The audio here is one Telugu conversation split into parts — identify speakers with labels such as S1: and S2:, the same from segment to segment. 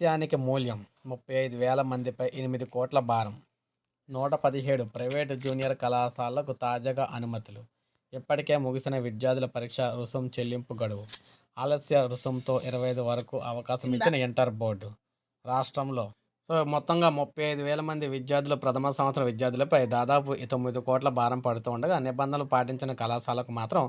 S1: ఆలస్యానికి మూల్యం ముప్పై ఐదు వేల మందిపై ఎనిమిది కోట్ల భారం. నూట పదిహేడు ప్రైవేటు జూనియర్ కళాశాలలకు తాజాగా అనుమతులు. ఇప్పటికే ముగిసిన విద్యార్థుల పరీక్ష రుసుం చెల్లింపు గడువు. ఆలస్య రుసుంతో ఇరవై ఐదు వరకు అవకాశం ఇచ్చిన ఇంటర్ బోర్డు. రాష్ట్రంలో సో మొత్తంగా ముప్పై ఐదు వేల మంది విద్యార్థులు ప్రథమ సంవత్సర విద్యార్థులపై దాదాపు తొమ్మిది కోట్ల భారం పడుతూ ఉండగా నిబంధనలు పాటించిన కళాశాలకు మాత్రం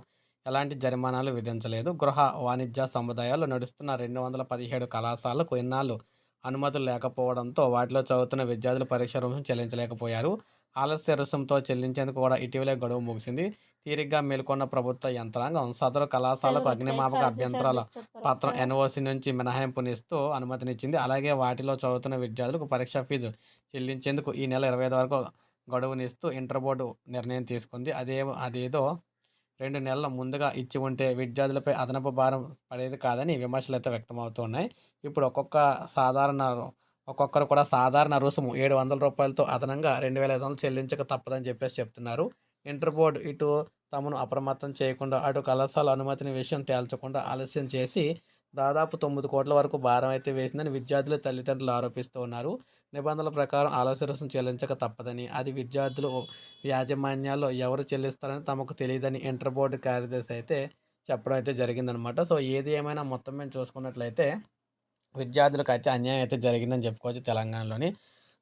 S1: ఎలాంటి జరిమానాలు విధించలేదు. గృహ వాణిజ్య సముదాయాల్లో నడుస్తున్న రెండు వందల పదిహేడు కళాశాలకు ఇన్నాళ్ళు అనుమతులు లేకపోవడంతో వాటిలో చదువుతున్న విద్యార్థులు పరీక్ష రుసుం చెల్లించలేకపోయారు. ఆలస్య రుసుంతో చెల్లించేందుకు కూడా ఇటీవలే గడువు ముగిసింది. తీరిగ్గా మేల్కొన్న ప్రభుత్వ యంత్రాంగం సదరు కళాశాలకు అగ్నిమాపక అభ్యంతరాల పత్రం ఎన్ఓసి నుంచి మినహాయింపునిస్తూ అనుమతినిచ్చింది. అలాగే వాటిలో చదువుతున్న విద్యార్థులకు పరీక్ష ఫీజు చెల్లించేందుకు ఈ నెల ఇరవై ఐదు వరకు గడువునిస్తూ ఇంటర్ బోర్డు నిర్ణయం తీసుకుంది. అదే అదేదో రెండు నెలల ముందుగా ఇచ్చి ఉంటే విద్యార్థులపై అదనపు భారం పడేది కాదని విమర్శలు అయితే వ్యక్తమవుతున్నాయి. ఇప్పుడు ఒక్కొక్క సాధారణ ఒక్కొక్కరు కూడా సాధారణ రుసుము ఏడు వందల రూపాయలతో అదనంగా రెండు వేల ఐదు వందలు చెల్లించక తప్పదని చెప్పేసి చెప్తున్నారు. ఇంటర్ బోర్డు ఇటు తమను అప్రమత్తం చేయకుండా అటు కళాశాల అనుమతిని విషయం తేల్చకుండా ఆలస్యం చేసి దాదాపు తొమ్మిది కోట్ల వరకు భారం అయితే వేసిందని విద్యార్థుల తల్లిదండ్రులు ఆరోపిస్తూ ఉన్నారు. నిబంధనల ప్రకారం ఆలస్య రుసుం చెల్లించక తప్పదని అది విద్యార్థులు యాజమాన్యాల్లో ఎవరు చెల్లిస్తారని తమకు తెలియదని ఇంటర్ బోర్డు కార్యదర్శి అయితే చెప్పడం అయితే జరిగిందనమాట. సో ఏది ఏమైనా మొత్తం మేము చూసుకున్నట్లయితే విద్యార్థులకు అయితే అన్యాయం అయితే జరిగిందని చెప్పుకోవచ్చు తెలంగాణలోని.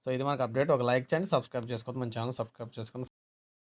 S1: సో ఇది మనకు అప్డేట్. ఒక లైక్ చేయండి సబ్స్క్రైబ్ చేసుకోవద్దు. మన ఛానల్ సబ్స్క్రైబ్ చేసుకొని